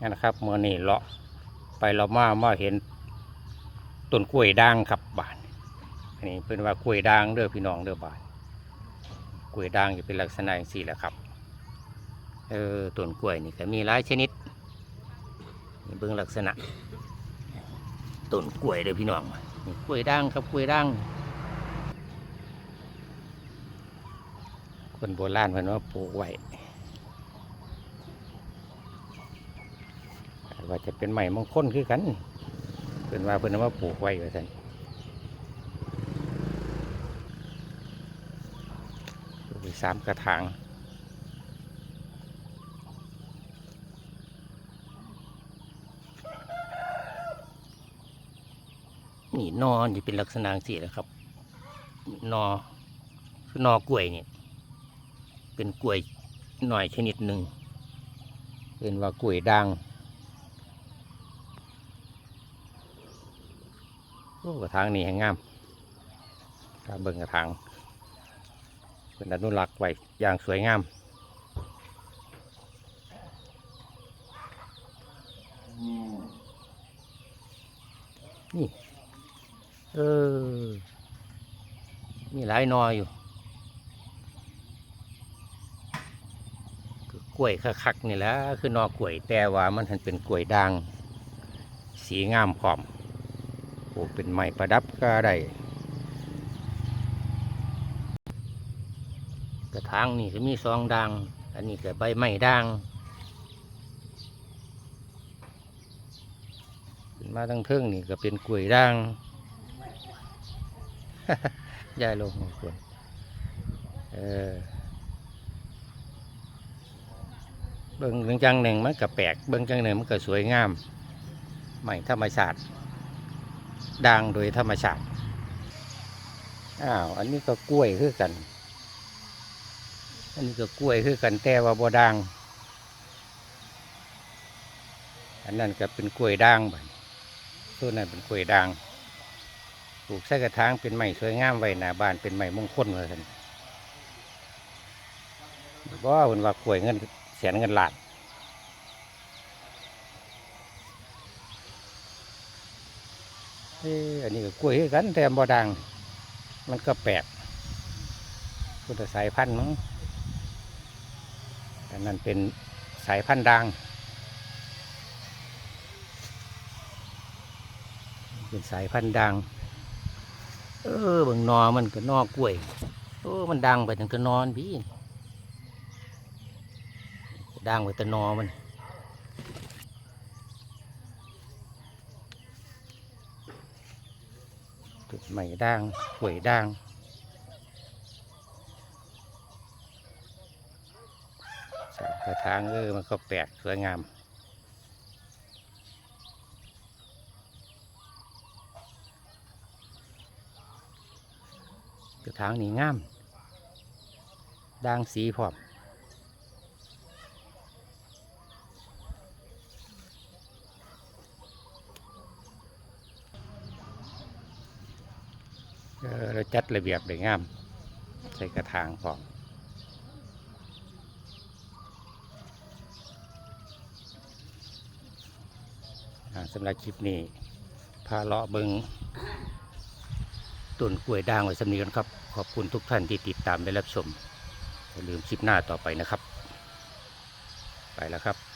นั่นนะครับเมื่อนี่เลาะไปเรามามาเห็นต้นกล้วยด่างครับบานอันนี้เพื่อนว่ากล้วยด่างเด้อพี่น้องเด้อบานกล้วยด่างจะเป็นลักษณะอย่างสี่แหละครับเออต้นกล้วยนี่ก็มีหลายชนิดนี่เบิ่งลักษณะต้นกล้วยเด้อพี่น้องนี่กล้วยด่างครับกล้วยด่างคนโบราณเพิ่นว่าปลูกไว้อาจ ว่าจะเป็นใหม่มงคลคือกันเพิ่นว่าเพิ่นว่าปลูกไว้ว่าซั่นปลูกไว้สามกระถางนี่นอนอยู่เป็นลักษณะสี่แล้วครับ นอคือนอกล้วยนี่ยเป็นกล้วยหน่อยชนิดหนึ่งเป็นว่ากล้วยด่างโอ้ กระถางนี่แหงงามถ้าเบิ่งกระถางเป็นอนุรักษ์ไว้อย่างสวยงามนี่ เออ มีหลายนออยู่คือกล้วยคักๆนี่แหละคือนอกล้วยแต่ว่ามันหันเป็นกล้วยด่าง สีงามพร้อม เป็นไม้ประดับก็ได้กระถางนี่ก็มีซองด่างอันนี้ก็ใบไม้ด่างขึ้นมาทั้งเทิงนี่ก็เป็นกล้วยด่างย้ายลงคนเออเบิ่งเบิ่งจังหนึ่งมันก็แปลกเบิ่งจังหนึ่งมันก็สวยงามใหม่ธรรมชาติ ดังโดยธรรมชาติ อ้าว อันนี้ก็กล้วยคือกัน อันนี้ก็กล้วยคือกันแต่ว่าบ่ดังอันนั้นก็เป็นกล้วยด่างบัดส่วนนั้นเป็นกล้วยด่าง ปลูกใส่กระถางเป็นไม้สวยงามไว้หน้าบ้านเป็นไม้มงคลว่าซั่นบ่เพิ่นว่ากล้วยเงินแสนเงินล้าน เอออันนี้ก็กล้วยกันแต่บ่ดัง มันก็แปลกพุทธสายพันธุ์มั้งแต่นั่นเป็นสายพันธุ์ดัง เป็นสายพันธุ์ดัง เออบางนอมันก็นอกล้วยโอ้มันดังไปถึงก็นอนพี่ด่างไว้แตะนอมัน ดใหม่ด่างหวยด่างสามกระถางเออมันก็แปลกสวยงาม กระถางนี่งามด่างสีพร้อม เออเราจัดระเบียบได้งาม ใส่กระถางพร้อมสำหรับคลิปนี้พาเลาะเบิงต้นกล้วยด่างไว้สำนีกันครับ ขอบคุณทุกท่านที่ติดตามและรับชมอย่าลืมคลิปหน้าต่อไปนะครับ ไปแล้วครับ